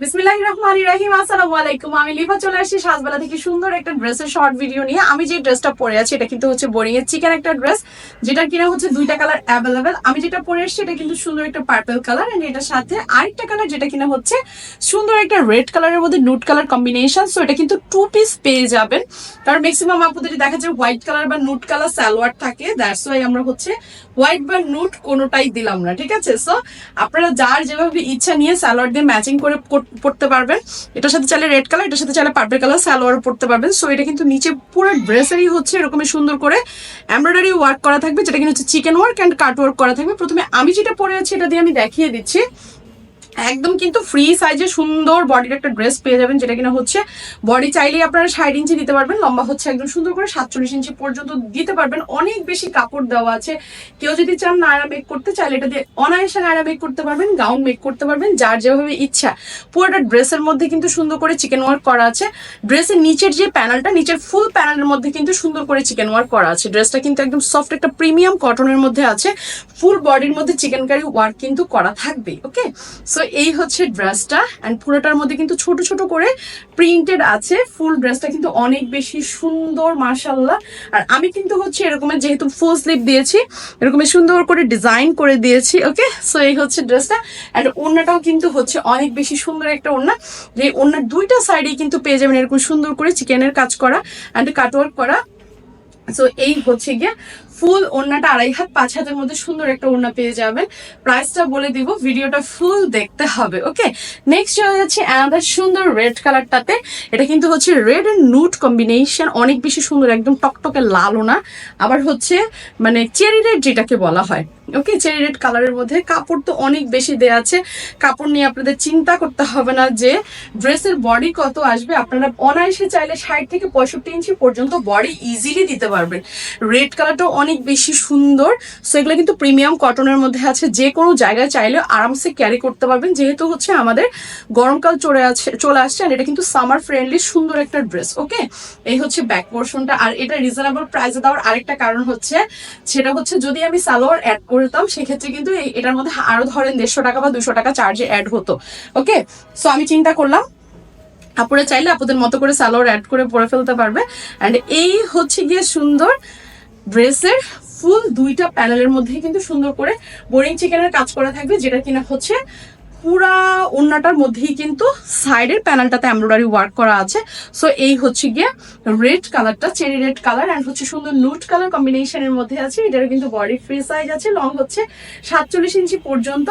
বিসমিল্লাহ রহমান রাহিম আসসালামু আলাইকুম আমি লিফা চলে সাজবেলা থেকে সুন্দর একটা ড্রেসের শর্ট ভিডিও নিয়ে। আমি যে ড্রেসটা পরে আছি, এটা কিন্তু হচ্ছে বোরিং এর চিকেন একটা ড্রেস যেটা কিনা হচ্ছে দুইটা কালার অ্যাভেলেবেল আমি যেটা পরে এটা কিন্তু সুন্দর একটা কালার এন্ড এটার সাথে আরেকটা কালার যেটা কিনা হচ্ছে সুন্দর একটা রেড কালারের মধ্যে নুট কালার কম্বিনেশন সো এটা কিন্তু টু পিস পেয়ে যাবেন। কারণ ম্যাক্সিমাম আপনাদের দেখা যায় হোয়াইট কালার বা নুট কালার সালোয়ার থাকে দ্যাটস ওয়াই আমরা হচ্ছে হোয়াইট বা নুট কোনোটাই দিলাম না, ঠিক আছে? সো আপনারা যার যেভাবে ইচ্ছা নিয়ে সালোয়ার দিয়ে ম্যাচিং করে পরতে পারবেন। এটার সাথে চাইলে রেড কালার এটার সাথে চাইলে পার্পেল কালার সালোয়ার পড়তে পারবেন। সো এটা কিন্তু নিচে পুরো ড্রেসেরই হচ্ছে, এরকমই সুন্দর করে এমব্রয়ডারি ওয়ার্ক করা থাকবে, যেটা কিন্তু হচ্ছে chikan work and cut work করা থাকবে। প্রথমে আমি যেটা পরে আছি, এটা দিয়ে আমি দেখিয়ে দিচ্ছি। একদম কিন্তু ফ্রি সাইজে সুন্দর বডির একটা ড্রেস পেয়ে যাবেন, যেটা কিনা হচ্ছে বডি চাইলেই আপনারা ষাট ইঞ্চি দিতে পারবেন, লম্বা হচ্ছে একদম সুন্দর করে সাতচল্লিশ ইঞ্চি পর্যন্ত দিতে পারবেন। অনেক বেশি কাপড় দেওয়া আছে। কেউ যদি চান নায়রা মেক করতে, চাইলে এটা দিয়ে অনায়াসে নায়রা মেক করতে পারবেন গাউন মেক করতে পারবেন, যার যেভাবে ইচ্ছা। পুরোটা ড্রেসের মধ্যে কিন্তু সুন্দর করে চিকেন ওয়ার্ক করা আছে। ড্রেসের নিচের যে প্যানেলটা নিচের ফুল প্যানেলের মধ্যে কিন্তু সুন্দর করে চিকেন ওয়ার্ক করা আছে। ড্রেসটা কিন্তু একদম সফট একটা প্রিমিয়াম কটনের মধ্যে আছে। ফুল বডির মধ্যে চিকেন কারি ওয়ার্ক কিন্তু করা থাকবে ওকে সো এই হচ্ছে ড্রেসটা অ্যান্ড পুরোটার মধ্যে কিন্তু ছোট ছোট করে প্রিন্টেড আছে। ফুল ড্রেসটা কিন্তু অনেক বেশি সুন্দর মার্শাল্লাহ আর আমি কিন্তু হচ্ছে এরকমের যেহেতু ফুল স্লিপ দিয়েছি এরকমের সুন্দর করে ডিজাইন করে দিয়েছি ওকে সো এই হচ্ছে ড্রেসটা অ্যান্ড ওড়নাটাও কিন্তু হচ্ছে অনেক বেশি সুন্দর একটা ওড়না। যে ওড়নার দুইটা সাইডেই কিন্তু পেয়ে যাবেন এরকম সুন্দর করে চিকেনের কাজ করা অ্যান্ড কাটওয়ার্ক করা। সো এই হচ্ছে গিয়ে ফুল ওড়নাটা আড়াই হাত, পাঁচ হাতের মধ্যে সুন্দর একটা ওড়না পেয়ে যাবেন। প্রাইসটা বলে দিব, ভিডিওটা ফুল দেখতে হবে, ওকে? নেক্সট চলে যাচ্ছে অ্যানাদার সুন্দর রেড কালারটাতে এটা কিন্তু হচ্ছে রেড অ্যান্ড নুট কম্বিনেশন অনেক বেশি সুন্দর, একদম টকটকে লাল ওনা আবার হচ্ছে মানে চেরি রেড যেটাকে বলা হয়। ওকে চেরি রেড কালারের মধ্যে। কাপড় তো অনেক বেশি দেয়া আছে। কাপড় নিয়ে আপনাদের চিন্তা করতে হবে না যে ড্রেসের বডি কত আসবে। আপনারা অনায়াসে চাইলে ষাট থেকে পঁয়ষট্টি ইঞ্চি পর্যন্ত বডি ইজিলি দিতে পারবেন। রেড কালারটাও অনেক বেশি সুন্দর। সো এগুলো কিন্তু প্রিমিয়াম কটনের মধ্যে আছে। যে কোনো জায়গায় চাইলে আরামসে ক্যারি করতে পারবেন। যেহেতু হচ্ছে আমাদের গরমকাল চলে আছে, চলে আসছে আর এটা কিন্তু সামার ফ্রেন্ডলি সুন্দর একটা ড্রেস ওকে এই হচ্ছে ব্যাক পোর্শনটা আর এটা রিজনেবল প্রাইসে দেওয়ার আরেকটা কারণ হচ্ছে, সেটা হচ্ছে যদি আমি সালোয়ার অ্যাড করতাম, সেক্ষেত্রে কিন্তু এটার মধ্যে আরও ধরেন দেড়শো টাকা বা দুশো টাকা চার্জে অ্যাড হতো। ওকে সো আমি চিন্তা করলাম, আপুরা চাইলে আপুদের মতো করে সালোয়ার অ্যাড করে পরে ফেলতে পারবে। অ্যান্ড এই হচ্ছে গিয়ে সুন্দর ড্রেসের ফুল দুইটা প্যানেলের মধ্যে কিন্তু সুন্দর করে বোরিং চিকেনের কাজ করা থাকবে, যেটা কিনা হচ্ছে পুরা ওড়নাটার মধ্যেই কিন্তু সাইডের প্যানেলটাতে এমব্রয়ডারি ওয়ার্ক করা আছে। সো এই হচ্ছে গিয়ে রেড কালারটা, চেরি রেড কালার অ্যান্ড হচ্ছে সুন্দর নুট কালার কম্বিনেশনের মধ্যে আছে। এটার কিন্তু বডি ফ্রি সাইজ আছে লং হচ্ছে সাতচল্লিশ ইঞ্চি পর্যন্ত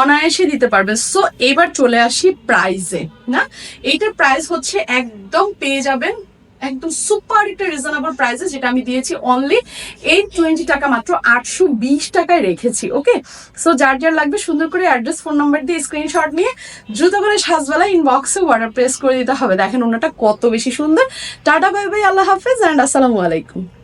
অনায়াসে দিতে পারবে। সো এবার চলে আসি প্রাইজে না? এইটার প্রাইস হচ্ছে একদম পেয়ে যাবেন একদম সুপার একটা রিজনেবল প্রাইসে যেটা আমি দিয়েছি অনলি এইট টোয়েন্টি টাকা মাত্র আটশো বিশ টাকায় রেখেছি ওকে সো যার যার লাগবে সুন্দর করে অ্যাড্রেস ফোন নাম্বার দিয়ে স্ক্রিনশট নিয়ে দ্রুত করে সাজবেলা ইনবক্সে অর্ডার প্রেস করে দিতে হবে। দেখেন ওনাটা কত বেশি সুন্দর। টাটা বাই বাই আল্লাহ হাফেজ অ্যান্ড আসসালামু আলাইকুম।